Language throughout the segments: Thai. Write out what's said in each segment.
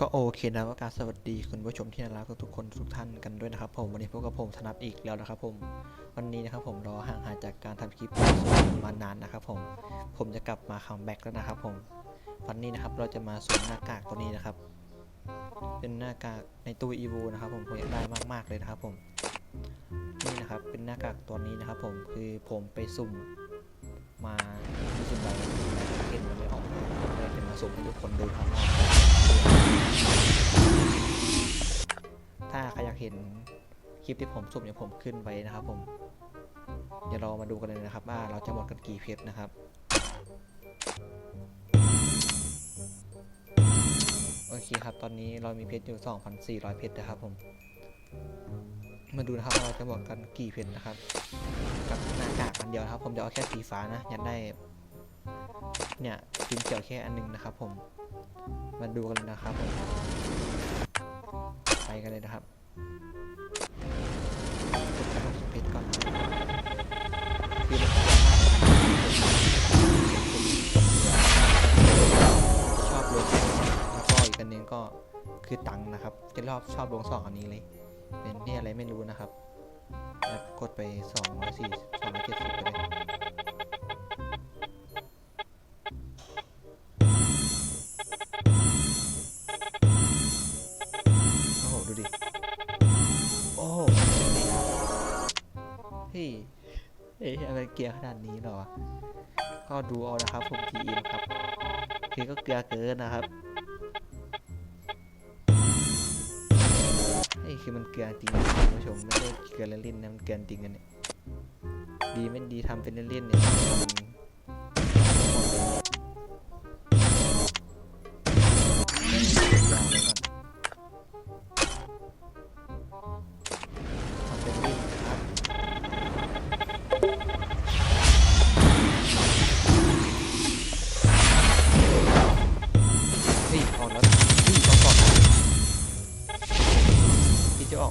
ก็โอเคนะว่าการสวัสดีคุณผู้ชมที่น่ารักทุกคนทุกท่านกันด้วยนะครับ ผมวันนี้พบกับผมธนัทอีกแล้วนะครับ ผมวันนี้นะครับผมรอห่างหายจากการทำคลิปมานานนะครับ ผมผมจะกลับมาคัมแบ็กแล้วนะครับ ผมวันนี้นะครับเราจะมาสุ่มหน้ากากตัวนี้นะครับ เป็นหน้ากากในตู้อีวูนะครับ ผมผมอยากได้มากๆเลยนะครับ ผมนี่นะครับเป็นหน้ากากตัวนี้นะครับ ผมคือผมไปสุ่มมาที่สุ่มใบ สุ่มให้ทุกคนดูครับว่าถ้าใครอยากเห็นคลิปที่ผมสุ่มอย่างผมขึ้นไว้นะครับ ผมเดี๋ยวเรามาดูกันเลยนะครับ ว่าเราจะหมดกันกี่เพชรนะครับโอเคครับ ตอนนี้เรามีเพชรอยู่ 2,400 เพชรนะครับผม มาดูนะครับเราจะหมดกันกี่เพชรนะครับ กับหน้ากากอันเดียวนะครับ ผมจะเอาแค่สีฟ้านะอยากได้ เนี่ยพิมพ์เขียวแค่อันหนึงนะครับผม มาดูกันเลยนะครับผมไปกันเลยนะครับกดกระดกสเปซก่อนคือมันเยอะมากชอบลงแล้วก็อีกอันนึงก็คือตังค์นะครับจะรอบชอบลงสองอันนี้เลย เป็นที่อะไรไม่รู้นะครับแล้วกดไป 2 4 2 7 0ไปเลย เฮ้ยเอ้ยอะไรเกลียขนาดนี้เหรอ ก็ดูเอานะครับผมทีอินครับคือก็เกลือเกินนะครับเฮ้ยคือมันเกลือจริงนะคุณผู้ชมไม่ได้เกลือเล่นๆนะมันเกลือจริงกันเนี่ยดีไม่ดีทำเป็นเล่นๆเนี่ย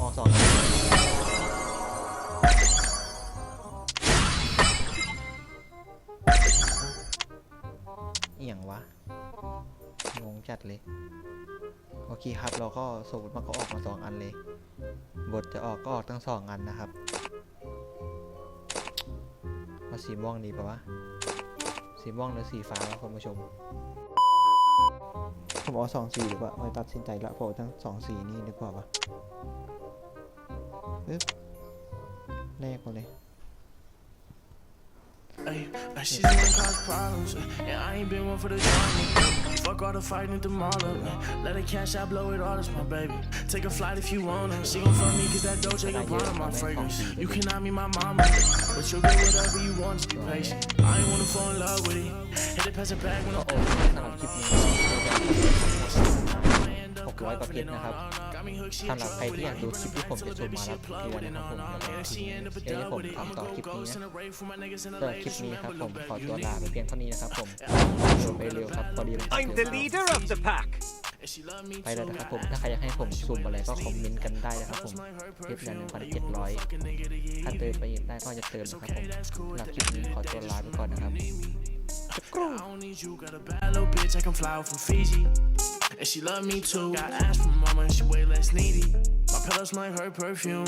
ออกสองนะอหย่างวะ งงจัดเลย โอเคครับ เราก็สมมติมันก็ออกมาสองอันเลย บทจะออกก็ออกทั้งสองอันนะครับเอาสีม่วงดีปะวะ สีม่วงหรือสีฟ้าวะคุณผู้ชม ผมเอาสองสีดีกว่าไม่ตัดสินใจละผมเอาทั้งสองสีนี่ดีกว่าปะ ปึ๊บแรกมาเลย Ay, ay, she's the one cause problems, uh, and I ain't been one for the drama. Fuck all the fighting at the mall up. uh, Let her cash out, blow it all, that's my baby. Take a flight if you wanna. She gon' fuck me cause that Dolce Gabbana my fragrance. You cannot be my mama, but you'll get whatever you want, just be patient. I ain't wanna fall in love with it. Hit it past the bag when ก็ I'm โอเคสำหรับคลิปนี้หกร้อยกว่าเพชรนะครับ สำหรับใครที่อยากดูคลิปที่ผมจะส่งมารับเกลือนะครับผมแล้วก็ทีนี้เดี๋ยวให้ผมทำต่อคลิปนี้นะสำหรับคลิปนี้ครับผมขอตัวลาไปเพียงเท่านี้นะครับผมเร็วไปเร็วครับพอดีมัน I'm the leader of the pack. ไปแล้วนะครับผม ถ้าใครอยากให้ผมสุ่มอะไรก็คอมเมนต์กันได้นะครับผมคลิปละหนึ่งพันเจ็ดร้อยถ้าเติมไปอีกได้ก็จะเติมนะครับผมสำหรับคลิปนี้ขอตัวลาไปก่อนนะครับ I don't need you, got a bad little bitch, I can fly out from Fiji. And she love me too. Got ass from mama and she way less needy. My pillow smell like her perfume.